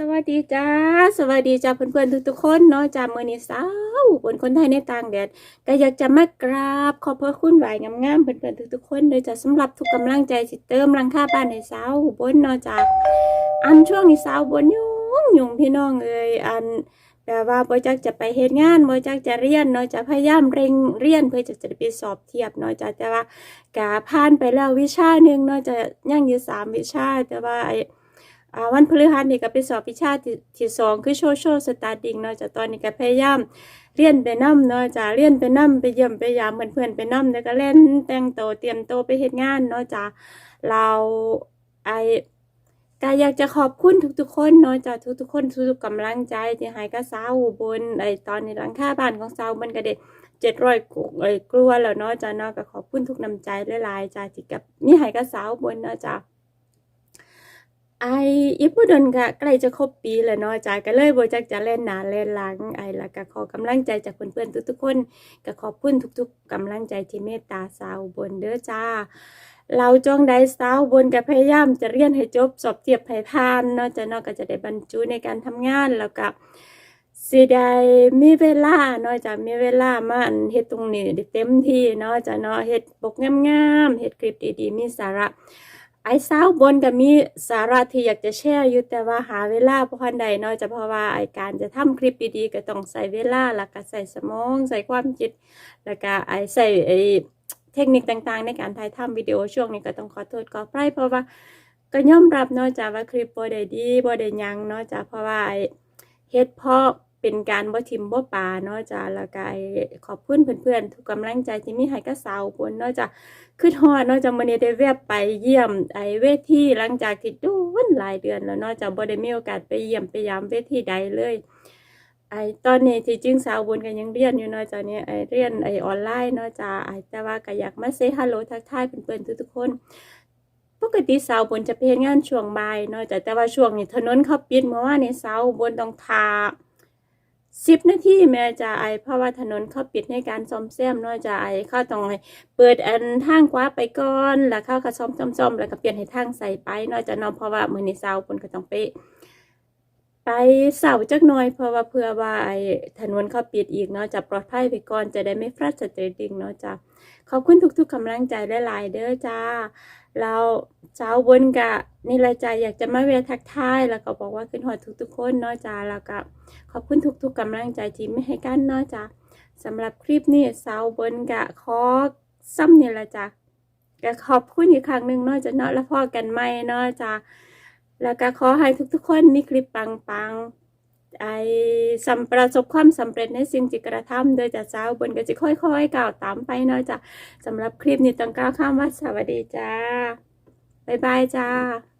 สวัสดีจ้า สวัสดีจ้าเพื่อนๆทุกๆคนเนาะจ้าเมื่อนี้สาวบนคนไทยในต่างแดนก็อยากจะมากราบขอบพระคุณไหวงามๆเพื่อนๆทุกๆคนโดยจะสำหรับทุกกำลังใจสิเติมรังค่าบ้านให้สาวบนเนาะจ้าอันช่วงนี้สาวบนยุ่งยุ่งพี่น้องเอ้ยอันแบบว่าบ่จักจะไปเฮ็ดงานบ่จักจะเรียนเนาะจะพยายามเร่งเรียนเพื่อจะจะไปสอบเทียบเนาะจ้าแต่ว่ากาผ่านไปแล้ววิชาหนึ่งเนาะจะยังอยู่สามวิชาแต่ว่าไอ้อ่า วันพฤหัสนี่ก็ไปสอบวิชาที่ที่สองคือโชว์โชว์สตาร์ดิงเนาะจากตอนนี้ก็พยายามเรียนไปนํเนาะจ้าเรียนไปนํไปเยี่ยมไปยามเพื่อนๆไปนํแล้วก็เล่นแต่งโตเตรียมโตไปเฮ็ดงานเนาะจ้าเราไอก็อยากจะขอบคุณทุกๆคนเนาะจ้าทุกๆคนทุกๆกำลังใจที่ให้กับสาวบนไอตอนนี้หลังค่าบ้านของสาวมันก็ได้เจ็ดร้อยไอกลัวแล้วเนาะจ้าเนาะก็ขอบคุณทุกน้ำใจหลายๆจ้าที่กับมีให้กับสาวบนเนาะจ้า ไออีผู้ดนก็ใกล้จะครบปีแล้วเนาะจ้าก็เลยโบจักจะเล่นหนาเล่นหลังไอแล้วก็ขอกำลังใจจากเพื่อนๆทุกๆคนก็ขอบคุณทุกๆกำลังใจที่เมตตาสาวบนเด้อจ้า เราจงได้สาวบนก็พยายามจะเรียนให้จบสอบเทียบให้ผ่านเนาะจ้าเนาะก็จะได้บรรจุในการทำงานแล้วก็สิได้มีเวลาเนาะจ้ามีเวลามาอันเฮ็ดตรงนี้ได้เต็มที่เนาะจ้าเนาะเฮ็ดปกงามๆเฮ็ดคลิปดีๆมีสาระ ไอ้สาวบนก็มีสาระที่อยากจะแชร์อยู่แต่ว่าหาเวลาบ่ทันใดเนาะจะเพราะว่าไอ้การจะทำคลิปดีๆก็ต้องใส่เวลาแล้วก็ใส่สมองใส่ความคิด แล้วก็ไอ้ใส่ไอ้เทคนิคต่างๆ ในการถ่ายทำวิดีโอช่วงนี้ก็ต้องขอโทษขออภัยเพราะว่าก็ย่อมรับเนาะจ้ะว่าคลิปบ่ได้ดีบ่ได้ยังเนาะจ้ะเพราะว่าไอ้เฮ็ดเพราะ เป็นการบ่ทิมบ่ปลาเนาะจ้ะแล้วก็ไอ้ขอบคุณเพื่อนๆทุกกำลังใจที่มีให้กับสาวบนเนาะจ้ะคือฮอดเนาะจากมื้อนี้ได้แวบไปเยี่ยมไอ้เวทีหลังจากที่โดนหลายเดือนแล้วเนาะจากบ่ได้มีโอกาสไปเยี่ยมไปยามเวทีใดเลยไอตอนนี้ที่จริงสาวบุญก็ยังเรียนอยู่เนาะจ้ะเนี่ยไอเรียนไอออนไลน์เนาะจ้ะไอแต่ว่าก็อยากมาเซฮัลโหลทักทายเพื่อนๆทุกๆคนปกติสาวบุญจะไปเฮ็ดงานช่วงบ่ายเนาะจ้ะแต่ว่าช่วงนี้ถนนเขาปิดเมื่อวานนี้สาวบุญต้องทา สิบนาทีแม่จ้ะไอเพราะว่าถนนเขาปิดในการซ่อมแซมเนาะจ้ะไอเขาต้องให้เปิดอันทางควาไปก่อนแล้วเข้าก็ซ่อมซ่อมซ่อมแล้วก็เปลี่ยนให้ทางใส่ไปน้อยจะเนอนเพราะว่ามือในเสาคนก็ต้องไป ไปเสาจักหน่อยเพราะว่าเพื่อว่าไอ้ถนนเขาปิดอีกเนาะจะปลอดภัยไปก่อนจะได้ไม่ฟรัสเตรดิงเนาะจ้ะขอบคุณทุกๆกำลังใจหลายๆเด้อจ้า เราเช้าบนกะนี่ละจ้าอยากจะมาเวะทักทายแล้วก็บอกว่าขึ้นหอดทุกๆคนเนาะจ้าแล้วก็ขอบคุณทุกๆกำลังใจที่ไม่ให้กันเนาะจ้าสำหรับคลิปนี้สาวบนกะขอซ้ำนี่ละจ้ะก็ขอบคุณอีกครั้งหนึ่งเนาะจะเนาะแล้วพอกันไหมเนาะจ้ะ แล้วก็ขอให้ทุกๆ คนมีคลิปปังๆไอ้สำประสบความสำเร็จในสิ่งที่กระทำโดยจะเช้าบนก็จะค่อยๆกล่าวตามไปเนาะจ้ะสำหรับคลิปนี้ต้องกล่าวคำว่าสวัสดีจ้าบ๊ายบายจ้า